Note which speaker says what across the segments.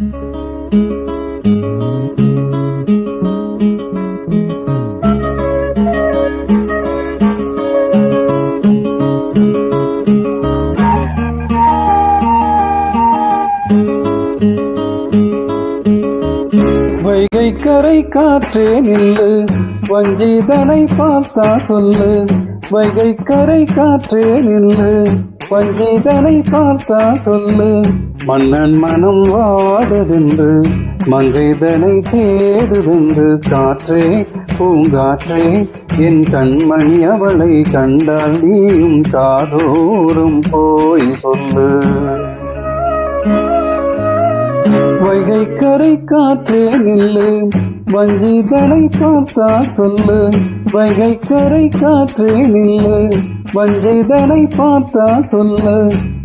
Speaker 1: வைகை கரை காற்றே நில்லு. வஞ்சிதனை பார்த்தா சொல்லு. வைகை கரை காற்றே நில்லு. வஞ்சிதனை பார்த்தா சொல்லு. மன்னன் மனம் வாடுதென்று மங்கைதனை தேடுதென்று காற்றே பூங்காற்றே என் கண்மணி அவளை கண்டால் நீயும் காதோறும் போய் சொல்லு. வைகை கரை காற்றே நில்லு வஞ்சிதனை பார்த்தா சொல்லு. வைகை கரை காற்றே நில்லு வஞ்சிதனை பார்த்தா சொல்லு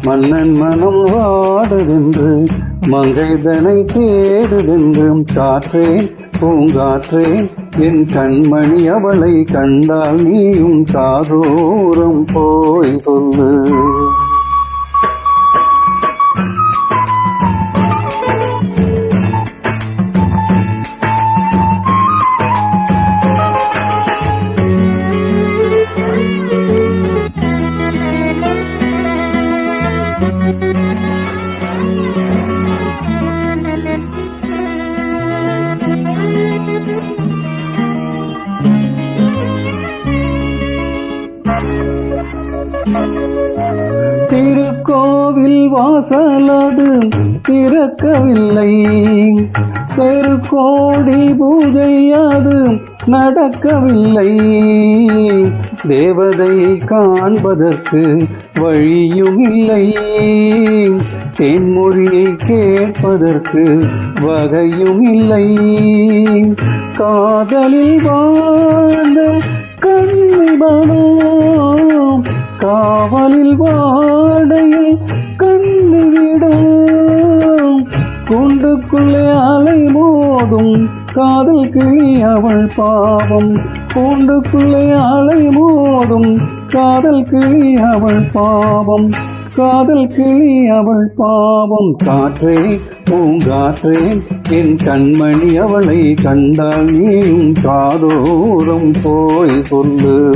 Speaker 1: மன்னன் மனம் வாடுதென்று மங்கைதனை தேடுதென்றும் காற்றே பூங்காற்றே என் கண்மணி அவளை கண்டால் நீயும் காதோரம் போய் சொல்லு. திருக்கோவில் வாசலது திறக்கவில்லை. தெருக்கோடி பூஜை அது நடக்கவில்லை. தேவதை காண்பதற்கு வழியும் இல்லை. தென்மொழியை கேட்பதற்கு வகையும் இல்லை. காதலில் வான் கூண்டுக்குள்ளே அலை மோதும் காதல் கிளி அவள் பாவம். கூண்டுக்குள்ளே அலை மோதும் காதல் கிளி அவள் பாவம். காதல் கிளி அவள் பாவம். காற்றே பூங்காற்றே என் கண்மணி அவளை கண்டால் நீயும் காதோரம் போய் சொல்லு.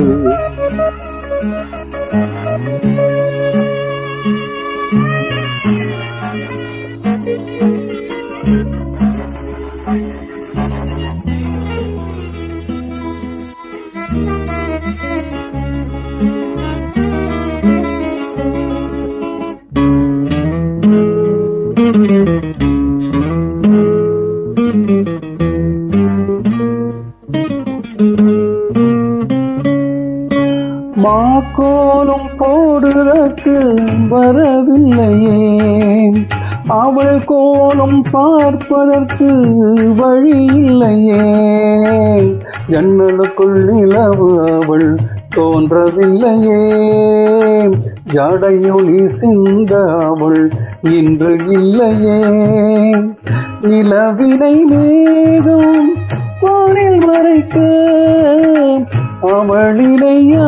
Speaker 1: மாக்கோலும் போடுதற்கு வரவில்லையே. அவள் கோலம் பார்ப்பதற்கு வழி இல்லையே ஜன்னலுக்குள் நிலவு அவள் தோன்றவில்லையே. ஜடையொளி சிந்த அவள் இன்று இல்லையே. நிலவினை மேகம் கோணில் மறைக்க அவளினையா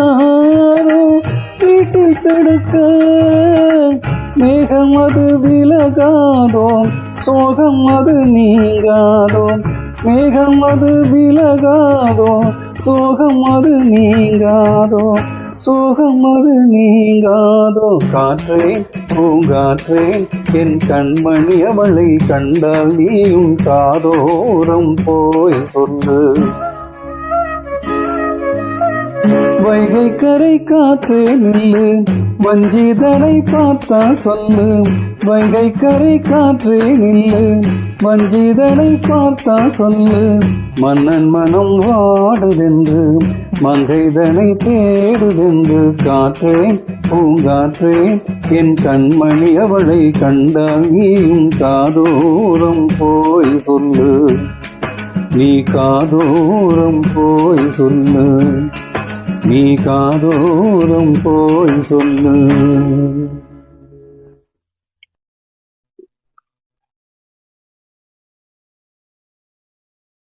Speaker 1: வீட்டில் மேகம் அது விலகாதோம் சோகம் அது நீங்காதோம். மேகம் அது விலகாதோ சோகம் அது நீங்காதோ சோகம் அது நீங்காதோ காற்றே பூங்காற்றே என் கண்மணி அவளை கண்டால் நீயும் காதோரம் போய் சொல்லு. வைகை கரை காற்றே நில்லு. வஞ்சிதனை பார்த்தா சொல்லு வைகை கரை காற்றே நில்லு. வஞ்சிதனை பார்த்தா சொல்லு மன்னன் மனம் வாடுதென்று மங்கைதனை தேடுதென்று காற்றே பூங்காற்றே என் கண்மணி அவளை கண்டால் நீயும் காதோரம் போய் சொல்லு. நீ காதோரம் போய் சொல்லு. நீ காதோரம் போய் சொல்லு.